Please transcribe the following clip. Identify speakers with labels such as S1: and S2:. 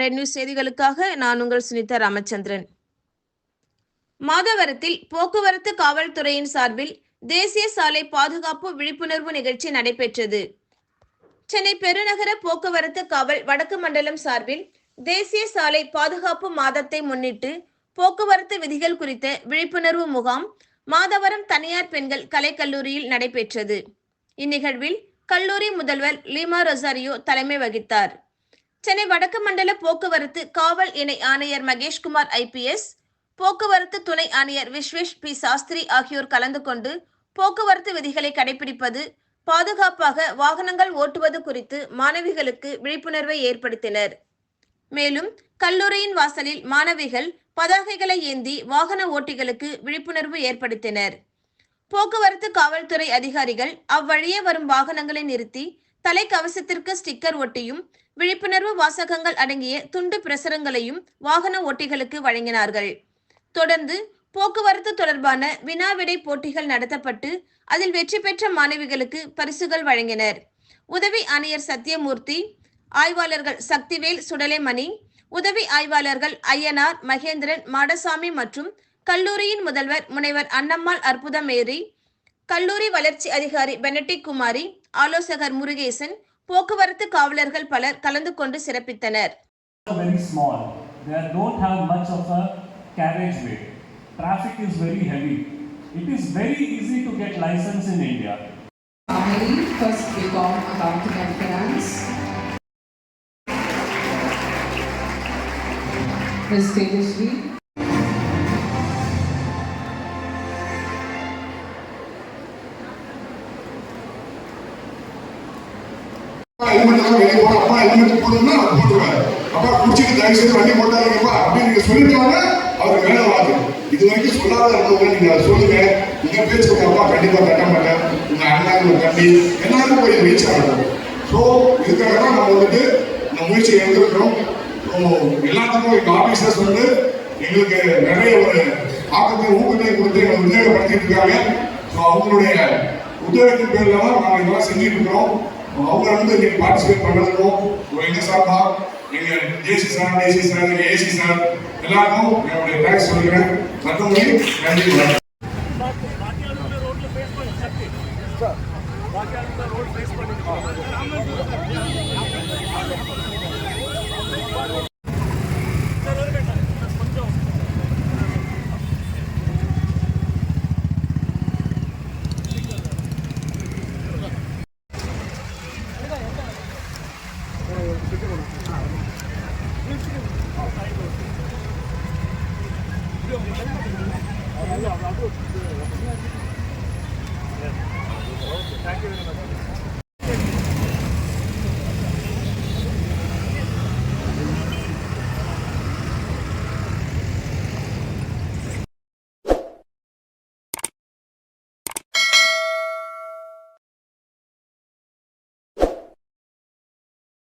S1: Red news செய்திகளுக்காக நான் உங்கள் சுனிதா ராமச்சந்திரன். மாதவரத்தில் போக்குவரத்து காவல்துறையின் சார்பில் தேசிய சாலை பாதுகாப்பு விழிப்புணர்வு நிகழ்ச்சி நடைபெற்றது. சென்னை பெருநகர போக்குவரத்து காவல் வடக்கு மண்டலம் சார்பில் தேசிய சாலை பாதுகாப்பு மாதத்தை முன்னிட்டு போக்குவரத்து விதிகள் குறித்த விழிப்புணர்வு முகாம் மாதவரம் தனியார் பெண்கள் கலைக்கல்லூரியில் நடைபெற்றது. இந்நிகழ்வில் கல்லூரி முதல்வர் லீமா ரொசாரியோ தலைமை வகித்தார். சென்னை வடக்கு மண்டல போக்குவரத்து காவல் இணை ஆணையர் மகேஷ்குமார் ஐபிஎஸ் போக்குவரத்து துணை ஆணையர் விஸ்வேஷ் பி. சாஸ்திரி ஆகியோர் கலந்து கொண்டு போக்குவரத்து விதிகளை கடைபிடிப்பது பாதுகாப்பாக வாகனங்கள் ஓட்டுவது குறித்து மாணவிகளுக்கு விழிப்புணர்வை ஏற்படுத்தினர். மேலும் கல்லூரியின் வாசலில் மாணவிகள் பதாகைகளை ஏந்தி வாகன ஓட்டிகளுக்கு விழிப்புணர்வு ஏற்படுத்தினர். போக்குவரத்து காவல்துறை அதிகாரிகள் அவ்வழியே வரும் வாகனங்களை நிறுத்தி தலைக்கவசத்திற்கு ஸ்டிக்கர் ஒட்டியும் விழிப்புணர்வு வாசகங்கள் அடங்கிய துண்டு பிரசுரங்களையும் வாகன ஓட்டிகளுக்கு வழங்கினார்கள். தொடர்ந்து போக்குவரத்து தொடர்பான வினாவிடை போட்டிகள் நடத்தப்பட்டு அதில் வெற்றி பெற்ற மாணவிகளுக்கு பரிசுகள் வழங்கினர். உதவி ஆணையர் சத்யமூர்த்தி ஆய்வாளர்கள் சக்திவேல் சுடலைமணி உதவி ஆய்வாளர்கள் ஐயனார் மகேந்திரன் மாடசாமி மற்றும் கல்லூரியின் முதல்வர் முனைவர் அன்னம்மாள் அற்புதமேரி கல்லூரி வளர்ச்சி அதிகாரி பெனடிக் குமாரி ஆலோசகர் முருகேசன் போக்குவரத்து காவலர்கள் பலர் கலந்து கொண்டு சிறப்பித்தனர்
S2: very small. They don't have much of a carriageway. Traffic is very heavy. It is very easy to get license in India.
S3: Family, first BCom Accounting and Finance. Ms. Tejasvi.
S4: அப்பா helmet போடணும்னா அவர் போட்டுருவாரு அப்பா குடிச்சிட்டு தயவு செய்து வண்டி போட்டாருங்கப்பா அப்படின்னு நீங்க சொல்லிட்டோம்னா அவர் மேல வாங்க இது வரைக்கும் சொல்லாத இருந்தவங்க நீங்க அதை சொல்லுங்க நீங்க பேச்சு அப்பா கண்டிப்பா கட்ட மாட்டேன் உங்க அண்ணாங்க தம்பி எல்லாருக்கும் போய் ரீச் ஆகணும் ஸோ இதுக்காக தான் நம்ம வந்துட்டு இந்த முயற்சி எடுத்துருக்கிறோம் ஸோ எல்லாத்துக்கும் எங்க ஆபீசர்ஸ் வந்து எங்களுக்கு நிறைய ஒரு ஆக்கத்தை ஊக்கத்தை கொடுத்து எங்களை உத்வேகப்படுத்திட்டு இருக்காங்க ஸோ அவங்களுடைய உத்வேகத்தின் பேர்ல தான் நாங்கள் இதெல்லாம் செஞ்சுட்டு இருக்கிறோம். அவங்க வந்து இங்கே பார்ட்டிசிபேட் பண்ணதுக்கும் எங்க சார்பா எங்கள் JC sir DC sir AC sir எல்லாருக்கும் என்னுடைய தேங்க்ஸ் சொல்கிறேன் மற்றவங்க நன்றி வணக்கம்.
S2: Thank you very much.